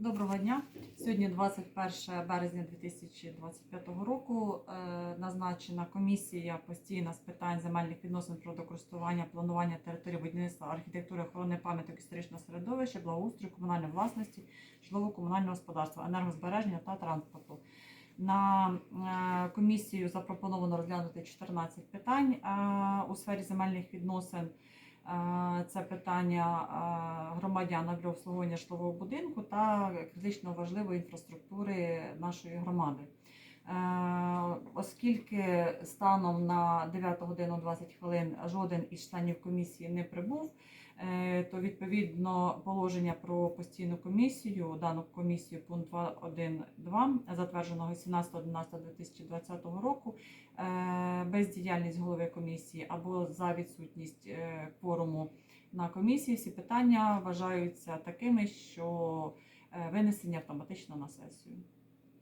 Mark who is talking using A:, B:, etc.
A: Доброго дня. Сьогодні 21 березня 2025 року. Е, Назначена комісія постійна з питань земельних відносин природокористування, планування території будівництва, архітектури, охорони пам'яток історичного середовища, благоустрою, комунальної власності, житлово-комунального господарства, енергозбереження та транспорту. На е, комісію запропоновано розглянути 14 питань е, у сфері земельних відносин. Це питання громадян для обслуговування житлового будинку та критично важливої інфраструктури нашої громади. Е, Оскільки станом на 9 годину 20 хвилин жоден із членів комісії не прибув, е, то відповідно положення про постійну комісію, дану комісію пункт 2.1.2, затвердженого 17.11.2020 року, е, бездіяльність голови комісії або за відсутність кворуму на комісії, всі питання вважаються такими, що е, винесені автоматично на сесію.